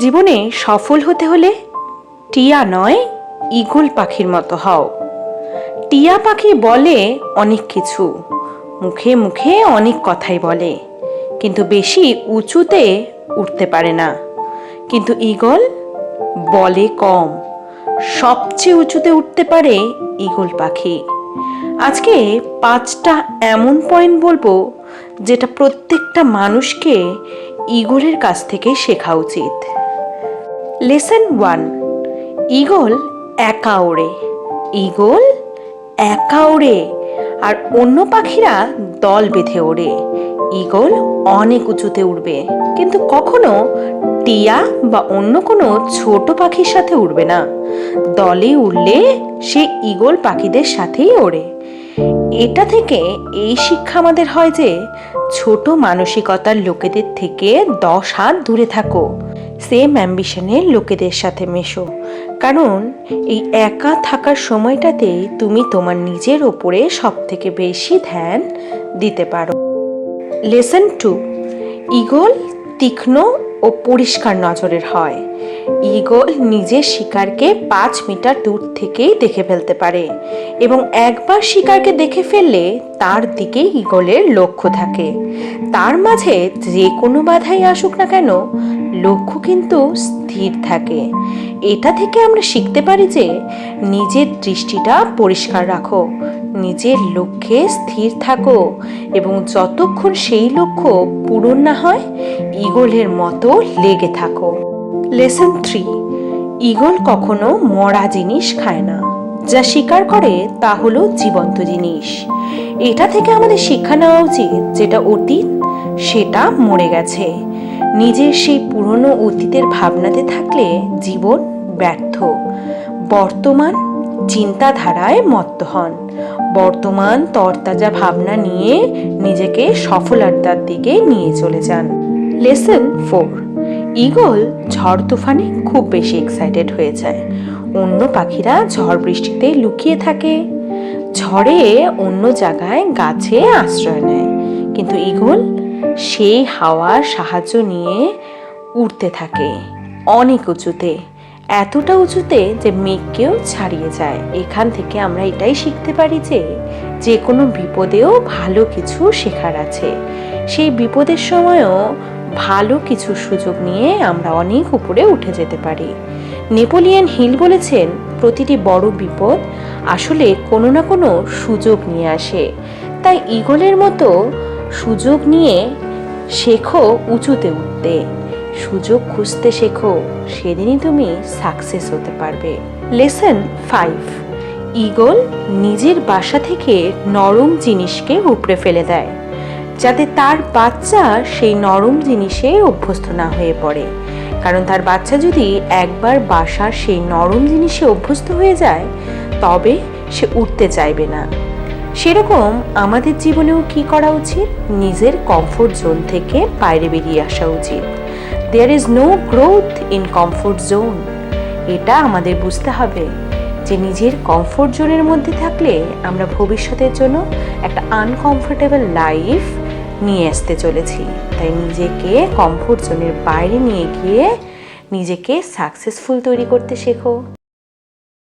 জীবনে সফল হতে হলে টিয়া নয় ঈগল পাখির মতো হও। টিয়া পাখি বলে অনেক কিছু, মুখে মুখে অনেক কথাই বলে, কিন্তু বেশি উঁচুতে উঠতে পারে না। কিন্তু ঈগল বলে কম, সবচেয়ে উঁচুতে উঠতে পারে ঈগল পাখি। আজকে পাঁচটা এমন পয়েন্ট বলব, যেটা প্রত্যেকটা মানুষকে ঈগলের কাছ থেকে শেখা উচিত। লেসন ওয়ান ঈগল একা ওড়ে ঈগল একা ওড়ে আর অন্য পাখিরা দল বেঁধে ওড়ে। ঈগল অনেক উঁচুতে উড়বে। কিন্তু কখনো টিয়া বা অন্য কোনো ছোট পাখির সাথে উড়বে না। দলে উড়লে সে ঈগল পাখিদের সাথেই ওড়ে। এটা থেকে এই শিক্ষা আমাদের হয় যে, ছোট মানসিকতার লোকেদের থেকে দশ হাত দূরে থাকো। সেম অ্যাম্বিশনের লোকেদের সাথে মেশো। কারণ, এই একা থাকার সময়টাতেই তুমি তোমার নিজের ওপরে সব থেকে বেশি ধ্যান দিতে পারো। লেসন টু ইগল তীক্ষ্ণ ও পরিষ্কার নজরের হয়। ঈগল নিজের শিকারকে পাঁচ মিটার দূর থেকেই দেখে ফেলতে পারে এবং একবার শিকারকে দেখে ফেললে তার দিকেই ঈগলের লক্ষ্য থাকে। তার মাঝে যে কোনো বাধাই আসুক না কেন, লক্ষ্য কিন্তু স্থির থাকে। এটা থেকে আমরা শিখতে পারি যে নিজের দৃষ্টিটা পরিষ্কার রাখো, নিজের লক্ষ্যে স্থির থাকো এবং যতক্ষণ সেই লক্ষ্য পূরণ না হয়, ঈগলের মতো লেগে থাকো। লেসন থ্রি ঈগল কখনো মরা জিনিস খায় না। যা শিকার করে তা হলো জীবন্ত জিনিস। এটা থেকে আমাদের শিক্ষা নেওয়া উচিত যেটা অতীত, সেটা মরে গেছে। নিজের সেই পুরনো অতীতের ভাবনাতে থাকলে জীবন ব্যর্থ। বর্তমান চিন্তাধারায় মত্ত হন। বর্তমান তরতাজা ভাবনা নিয়ে নিজেকে সফলতার দিকে নিয়ে চলে যান। লেসন ফোর ঈগল ঝড় তুফানে খুব বেশি এক্সাইটেড হয়ে যায়। অন্য পাখিরা ঝড় বৃষ্টিতে লুকিয়ে থাকে। ঝড়ে অন্য জায়গায় গাছে আশ্রয় নেয়। কিন্তু ঈগল সেই হাওয়ার সাহায্য নিয়ে উড়তে থাকে অনেক উঁচুতে। এতটা উঁচুতে যে মেঘকেও ছাড়িয়ে যায়। এখান থেকে আমরা এটাই শিখতে পারি যে যে কোনো বিপদেও ভালো কিছু শেখার আছে। সেই বিপদের সময়ও ভালো কিছু সুযোগ নিয়ে আমরা অনেক উপরে উঠে যেতে পারি। নেপোলিয়ান হিল বলেছেন, প্রতিটি বড় বিপদ আসলে কোনো না কোনো সুযোগ নিয়ে আসে। তাই ঈগলের মতো সুযোগ নিয়ে শেখো উঁচুতে উঠতে। সুযোগ খুঁজতে শেখো, সেদিনই তুমি সাকসেস হতে পারবে। লেসন ফাইভ ঈগল নিজের বাসা থেকে নরম জিনিসকে উপড়ে ফেলে দেয়। যাতে তার বাচ্চা সেই নরম জিনিসে অভ্যস্ত না হয়ে পড়ে। কারণ তার বাচ্চা যদি একবার বাসার সেই নরম জিনিসে অভ্যস্ত হয়ে যায়, তবে সে উঠতে চাইবে না। সেরকম আমাদের জীবনেও কি করা উচিত? নিজের কমফোর্ট জোন থেকে বাইরে বেরিয়ে আসা উচিত। There is no growth in comfort zone এটা আমাদের বুঝতে হবে যে নিজের কমফোর্ট জোনের মধ্যে থাকলে আমরা ভবিষ্যতের জন্য একটা আনকমফোর্টেবল লাইফ নিয়ে আসতে চলেছি। তাই নিজেকে কমফোর্ট জোনের বাইরে নিয়ে গিয়ে নিজেকে সাকসেসফুল তৈরি করতে শেখো।